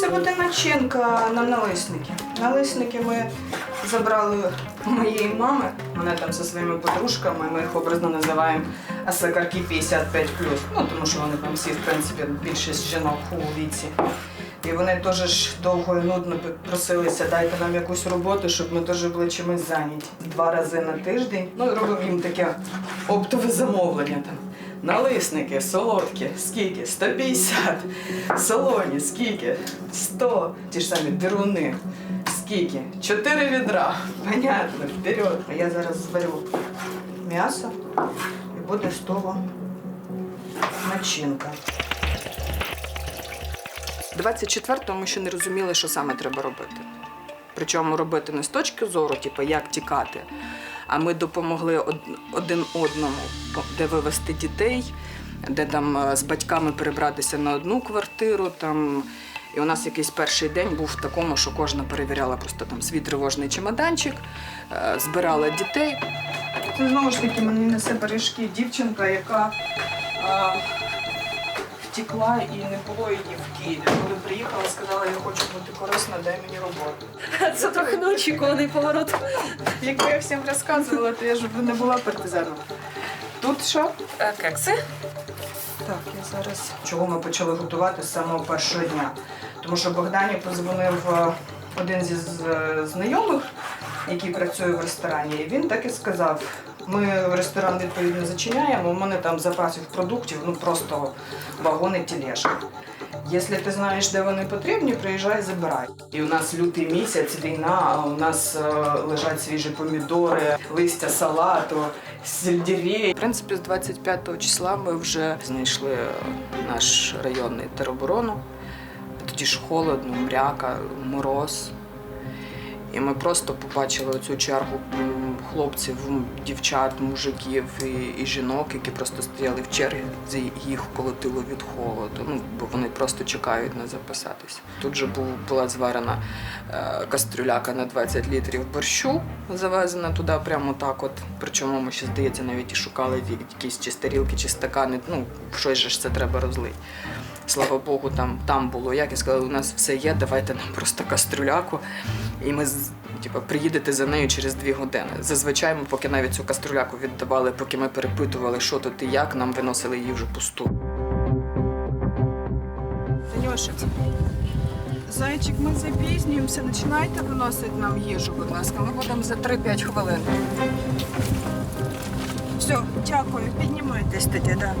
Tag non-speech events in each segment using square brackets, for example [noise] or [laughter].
Це буде начинка на налисники. Налисники ми забрали моєї мами. Вона там зі своїми подружками, ми їх образно називаємо асакарки 55 Ну, тому що вони там всі, в принципі, більшість жінок у віці. І вони теж ж довго і нудно просилися, дайте нам якусь роботу, щоб ми теж були чимось зайняті. Два рази на тиждень. Ну і їм таке оптове замовлення там. Налисники, солодкі, скільки? 150. Солоні, скільки? 100. Ті ж самі деруни. Скільки? Чотири відра. Понятно, вперед. А я зараз зварю м'ясо і буде з того начинка. 24-го ми ще не розуміли, що саме треба робити. Причому робити не з точки зору, типу, як тікати, а ми допомогли один одному, де вивезти дітей, де там е, з батьками перебратися на одну квартиру. Там. І у нас якийсь перший день був в такому, що кожна перевіряла просто там свій тривожний чемоданчик, е, збирала дітей. Це знову ж таки мені несе бережки дівчинка, яка е, втекла і не було її в Києві. Коли приїхала, сказала, я хочу бути корисна, дай мені роботу. Це трохи [laughs] неочікуваний поворот. Якби я всім розказувала, то я ж не була партизаном. Тут що? Е, Кекси. Так, я зараз. Чого ми почали готувати з самого першого дня? Тому що Богдані позвонив е, один зі е, знайомих, який працює в ресторані, і він так і сказав: ми ресторан відповідно зачиняємо, у мене там запасів продуктів, ну просто вагони тележки. Якщо ти знаєш, де вони потрібні, приїжджай, забирай. І у нас лютий місяць, війна, а у нас е, лежать свіжі помідори, листя салату, сельдерей. В принципі, з 25 числа ми вже знайшли наш районний тероборону. Тоді ж холодно, мряка, мороз. І ми просто побачили оцю чергу хлопців, дівчат, мужиків і, і жінок, які просто стояли в черзі, їх колотило від холоду. Ну, бо вони просто чекають на записатися. Тут же був, була зварена е, кастрюляка на 20 літрів борщу, завезена туди прямо так. От. Причому ми ще, здається, навіть і шукали якісь чи тарілки, чи стакани. Ну, щось же ж це треба розлити. Слава Богу, там, там було як. Я сказала, у нас все є, давайте нам просто кастрюляку. І ми типу, приїдете за нею через дві години. Зазвичай ми, поки навіть цю кастрюляку віддавали, поки ми перепитували, що тут і як, нам виносили її вже пусту. Танюша, зайчик, ми запізнюємося. Починайте виносити нам їжу, будь ласка. Ми будемо за 3-5 хвилин. Все, дякую. Піднімайтесь тоді, да.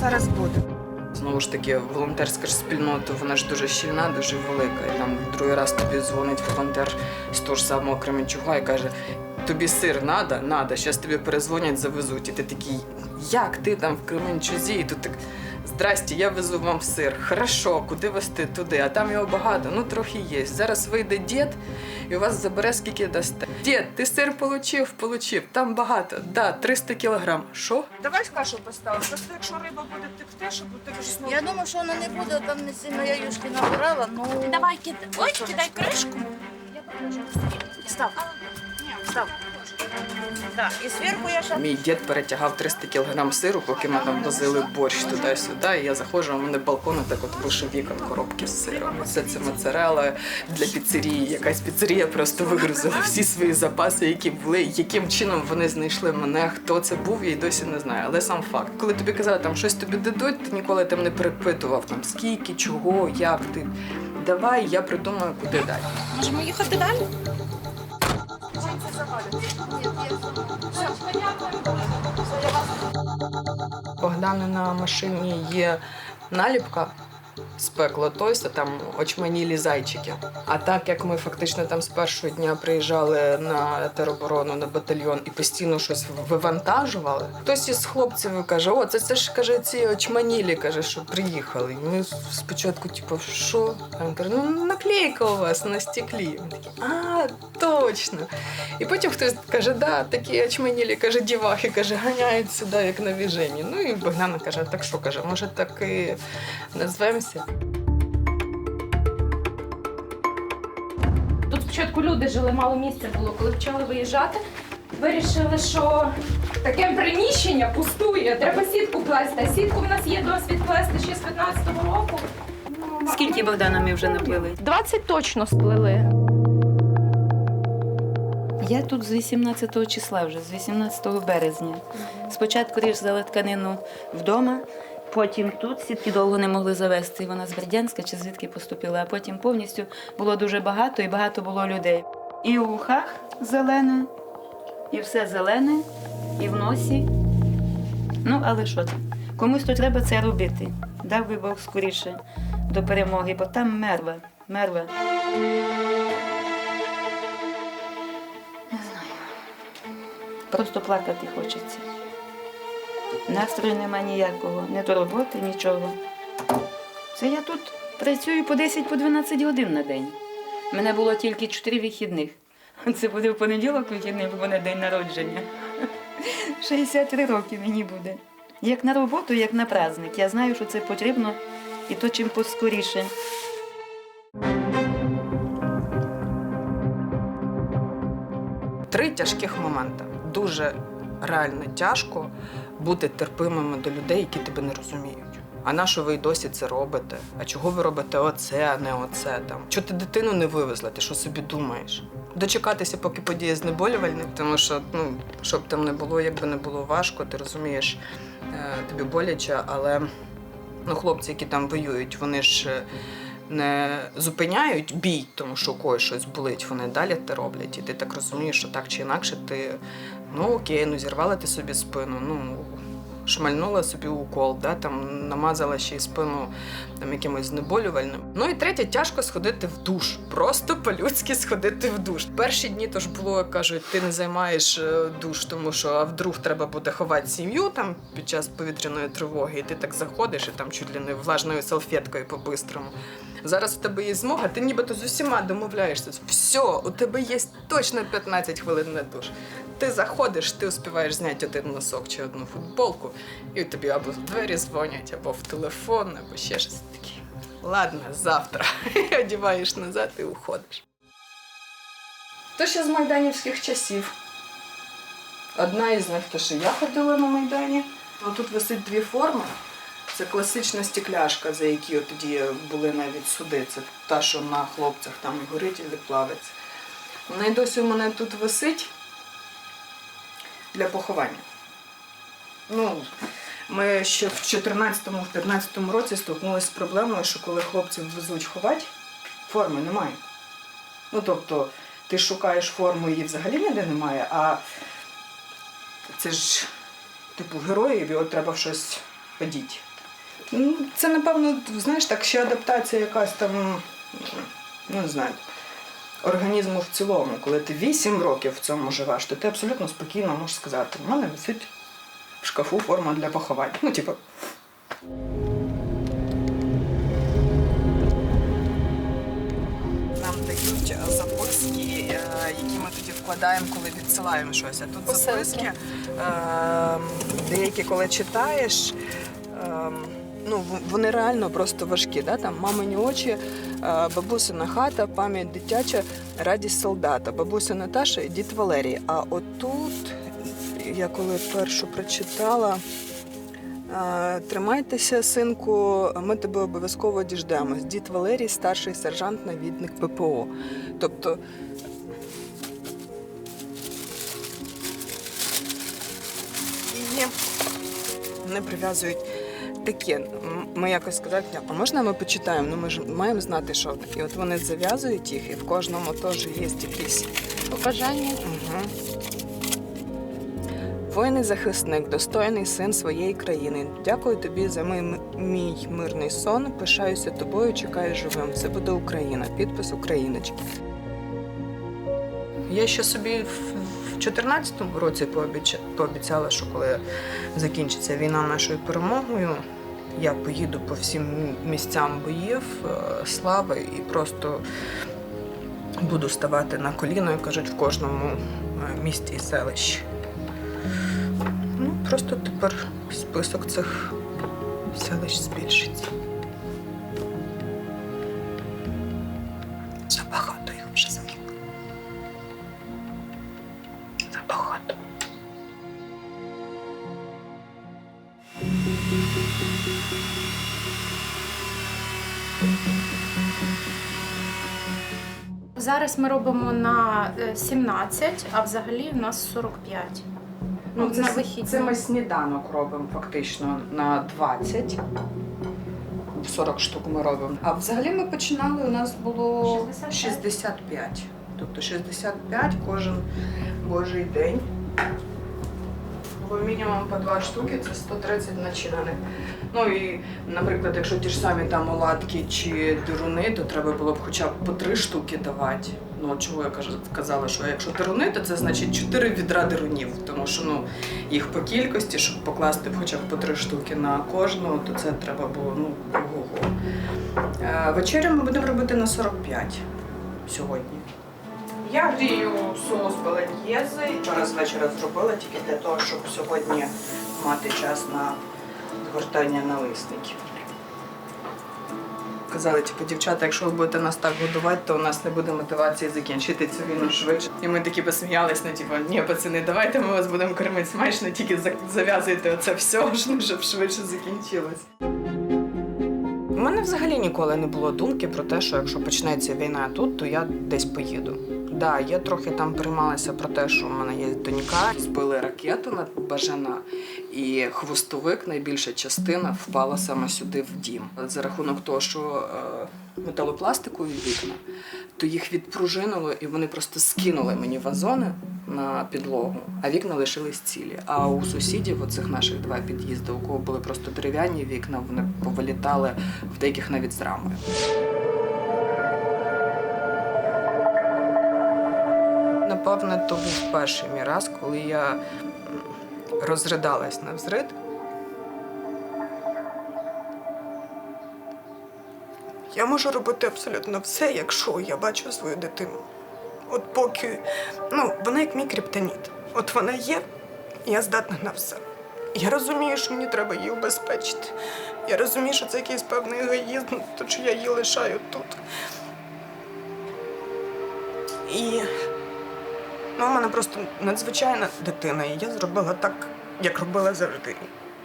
Зараз буде. Знову ж таки, волонтерська ж спільнота, вона ж дуже щільна, дуже велика. І там другий раз тобі дзвонить волонтер з того ж самого Кременчуга і каже: тобі сир надо, надо, зараз тобі перезвонять, завезуть. І ти такий, як ти там в Кременчузі? І тут так. Здрасте, я везу вам сир. Хорошо, куди везти? Туди, а там його багато, ну трохи є. Зараз вийде дід і у вас забере скільки дасте. Дід, ти сир получив? Получив. Там багато. Да, 300 кілограм. Що? Давай кашу поставимо. Просто якщо риба буде текти, щоб ти вже знову. Я думаю, що вона не буде, там не сильно я юшки набирала, ну... Давай кидай. Ой, кидай кришку. Став. Ні, Став. Так, і зверху я ще... Мій дід перетягав 300 кілограм сиру, поки ми там возили борщ туди-сюди. І я заходжу, а в мене балкон так от вікон коробки з сиром. Все це моцарела для піцерії. Якась піцерія просто вигрузила всі свої запаси, які були. Яким чином вони знайшли мене, хто це був, я й досі не знаю. Але сам факт, коли тобі казали, там щось тобі дадуть, ти ніколи там не перепитував там скільки, чого, як ти. Давай, я придумаю, куди далі. Можемо їхати далі? Богдана на машині є наліпка з пекла Тойса, там очманілі зайчики. А так як ми фактично там з першого дня приїжджали на тероборону на батальйон і постійно щось вивантажували, хтось із хлопців каже: О, це, це ж каже, ці очманілі, каже, що приїхали. І ми спочатку, типу, що? Він каже, ну наклейка у вас на стеклі. Ми такі, а, точно. І потім хтось каже, да, такі очманілі, каже, дівахи, каже, ганяють сюди, як на віжені. Ну і Богдана каже, так що каже, може так і назвемося. Тут спочатку люди жили, мало місця було. Коли почали виїжджати, вирішили, що таке приміщення пустує. Треба сітку плести. Сітку в нас є досвід плести ще з 15-го року. Скільки Богдана ми вже наплили? 20 точно сплели. Я тут з 18 числа вже, з 18 березня. Спочатку різала тканину вдома, потім тут сітки довго не могли завести. Вона з Бердянська чи звідки поступила, а потім повністю було дуже багато і багато було людей. І у вухах зелене, і все зелене, і в носі. Ну, але що там? Комусь то треба це робити. Дав би Бог скоріше до перемоги, бо там мерва, мерва. Просто плакати хочеться. Настрою нема ніякого, не до роботи, нічого. Це я тут працюю по 10 по 12 годин на день. Мене було тільки 4 вихідних. Це буде в понеділок вихідний, бо мене день народження. [laughs] 63 роки мені буде. Як на роботу, як на праздник. Я знаю, що це потрібно і то чим поскоріше. Три тяжких моменти. Дуже реально тяжко бути терпимими до людей, які тебе не розуміють. А на що ви й досі це робите? А чого ви робите оце, а не оце там? Чого ти дитину не вивезла? Ти що собі думаєш? Дочекатися, поки подіє знеболювальник, тому що ну щоб там не було, якби не було важко, ти розумієш, е, тобі боляче, але ну, хлопці, які там воюють, вони ж е, не зупиняють бій, тому що у когось щось болить, вони далі те роблять. І ти так розумієш, що так чи інакше ти ну окей, ну зірвала ти собі спину, ну шмальнула собі укол, да, там намазала ще й спину там якимось знеболювальним. Ну і третє, тяжко сходити в душ. Просто по-людськи сходити в душ. Перші дні то ж було, кажуть, ти не займаєш е, душ, тому що а вдруг треба буде ховати сім'ю там під час повітряної тривоги, і ти так заходиш і там чуть ли не влажною салфеткою по-бистрому. Зараз у тебе є змога, ти нібито з усіма домовляєшся. Все, у тебе є точно 15 хвилин на душ. Ти заходиш, ти успіваєш зняти один носок чи одну футболку, і тобі або в двері дзвонять, або в телефон, або ще щось таке. Ладно, завтра. [laughs] Одіваєш назад і уходиш. То ще з майданівських часів. Одна із них, то що я ходила на Майдані. Тут висить дві форми. Це класична стекляшка, за які тоді були навіть суди. Це та, що на хлопцях там і горить, і плавиться. Вона й досі у мене тут висить для поховання. Ну, ми ще в 14-15 році стикнулися з проблемою, що коли хлопців везуть ховати, форми немає. Ну, тобто, ти шукаєш форму, її взагалі ніде немає, а це ж, типу, героїв, його треба в щось одіти. Ну, Це, напевно, знаєш, так ще адаптація якась там, ну не знаю, організму в цілому. Коли ти 8 років в цьому живеш, то ти абсолютно спокійно можеш сказати, у мене висить в шкафу форма для поховань. Ну, типу. Нам дають е, записки, е, які ми тоді вкладаємо, коли відсилаємо щось. А тут записки, е, деякі, коли читаєш, е, ну, вони реально просто важкі. Да? Там мамині очі, е, бабусина хата, пам'ять дитяча, радість солдата, бабуся Наташа і дід Валерій. А отут, я коли першу прочитала. Е, Тримайтеся, синку, ми тебе обов'язково діждемось. Дід Валерій, старший сержант, навідник ППО. Тобто. І вони прив'язують таке. Ми якось сказали, а можна ми почитаємо? Ну ми ж маємо знати, що і от вони зав'язують їх, і в кожному теж є якісь Побажання. Угу. Воїний захисник, достойний син своєї країни. Дякую тобі за мій, мій мирний сон. Пишаюся тобою, чекаю живим. Все буде Україна. Підпис Україночки. Я ще собі 2014 році пообіцяла, що коли закінчиться війна нашою перемогою, я поїду по всім місцям боїв, е, слави і просто буду ставати на коліно, як кажуть, в кожному е, місті і селищі. Ну, просто тепер список цих селищ збільшиться. Забагато багато. Зараз ми робимо на е, 17, а взагалі в нас 45. Ну, це, на вихідні. це ми сніданок робимо фактично на 20. 40 штук ми робимо. А взагалі ми починали, у нас було 65. 65. Тобто 65 кожен божий день. Бо мінімум по два штуки це 130 начинених. Ну і, наприклад, якщо ті ж самі там оладки чи дируни, то треба було б хоча б по три штуки давати. Ну, чого я казала, що якщо дируни, то це значить 4 відра дирунів, тому що ну, їх по кількості, щоб покласти хоча б по три штуки на кожного, то це треба було ну, ого-го. Е, Вечерю ми будемо робити на 45 сьогодні. Я грію соус болоньєзи. Вчора з вечора зробила тільки для того, щоб сьогодні мати час на згортання налисників. Казали, типу, дівчата, якщо ви будете нас так годувати, то у нас не буде мотивації закінчити цю війну швидше. І ми такі посміялись, ну типу, ні, пацани, давайте ми вас будемо кормити смачно, тільки за- зав'язуйте оце все, [laughs] щоб швидше закінчилось. У мене взагалі ніколи не було думки про те, що якщо почнеться війна тут, то я десь поїду. Да, я трохи там переймалася про те, що в мене є донька. Збили ракету над Бажана, і хвостовик, найбільша частина, впала саме сюди в дім. За рахунок того, що е, металопластикові вікна, то їх відпружинило, і вони просто скинули мені вазони на підлогу, а вікна лишились цілі. А у сусідів, оцих наших два під'їзди, у кого були просто дерев'яні вікна, вони повилітали в деяких навіть з рамою. Напевне, то був перший мій раз, коли я розридалась на взрид. Я можу робити абсолютно все, якщо я бачу свою дитину. От поки ну, вона як мій криптоніт. От вона є, я здатна на все. Я розумію, що мені треба її убезпечити. Я розумію, що це якийсь певний егоїзм, то що я її лишаю тут. І ну, у мене просто надзвичайна дитина, і я зробила так, як робила завжди.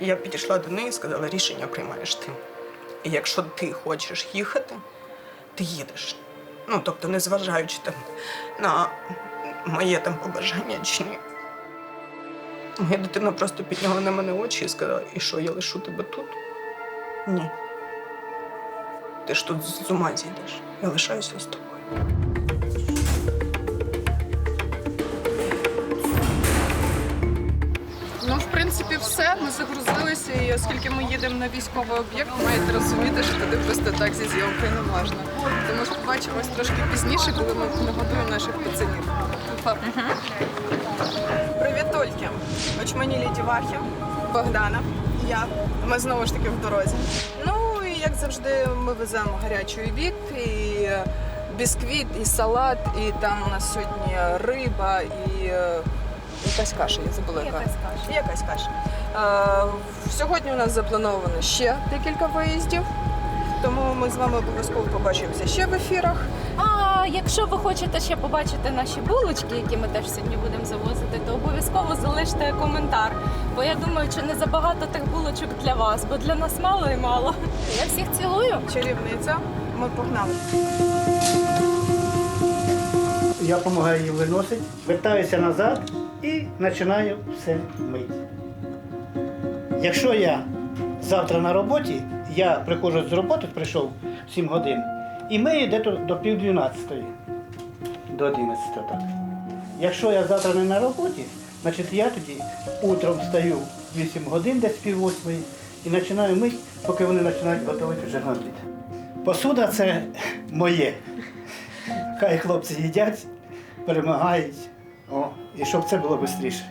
Я підійшла до неї і сказала, рішення приймаєш ти. І якщо ти хочеш їхати, ти їдеш. Ну, тобто, незважаючи там на моє там побажання чи ні. Моя дитина просто підняла на мене очі і сказала, і що, я лишу тебе тут? Ні. Ти ж тут з ума зійдеш. Я лишаюся з тобою. Принципі, все. Ми загрузилися, і оскільки ми їдемо на військовий об'єкт, маєте розуміти, що туди просто так зі зйомкою не можна. Тому що побачимось трошки пізніше, коли ми нагодуємо наших пацанів. Привіт, Ольки. Очманілі дівахи, Богдана, я. Ми знову ж таки в дорозі. Ну і як завжди, ми веземо гарячий обід, і бісквіт, і салат, і там у нас сьогодні риба, і е, якась каша, я забула яка. Якась каша. Якась каша. Е, сьогодні у нас заплановано ще декілька виїздів, тому ми з вами обов'язково побачимося ще в ефірах. А якщо ви хочете ще побачити наші булочки, які ми теж сьогодні будемо завозити, то обов'язково залиште коментар. Бо я думаю, що не забагато тих булочок для вас, бо для нас мало і мало. Я всіх цілую. Чарівниця, ми погнали. Я допомагаю її виносити, вертаюся назад і починаю все мити. Якщо я завтра на роботі, я приходжу з роботи, прийшов 7 годин, і мию десь до пів 12, до 11 так. Якщо я завтра не на роботі, значить я тоді утром встаю 8 годин, десь пів восьмої, і починаю мити, поки вони починають готувати вже на. Посуда це моє. Хай хлопці їдять, перемагають. О, і щоб це було швидше.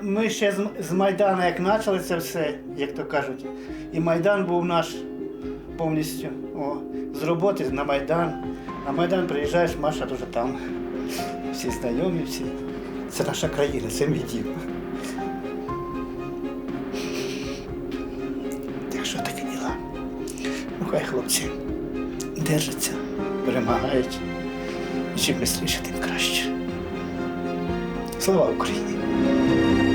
Ми ще з, з Майдану, як почали це все, як то кажуть, і Майдан був наш повністю. О, з роботи на Майдан. На Майдан приїжджаєш, Маша дуже там. Всі знайомі, всі. Це наша країна, це мій дім. Так що таке діла? Ну хай хлопці держаться, перемагають. Чим швидше, тим краще. Слава Україні!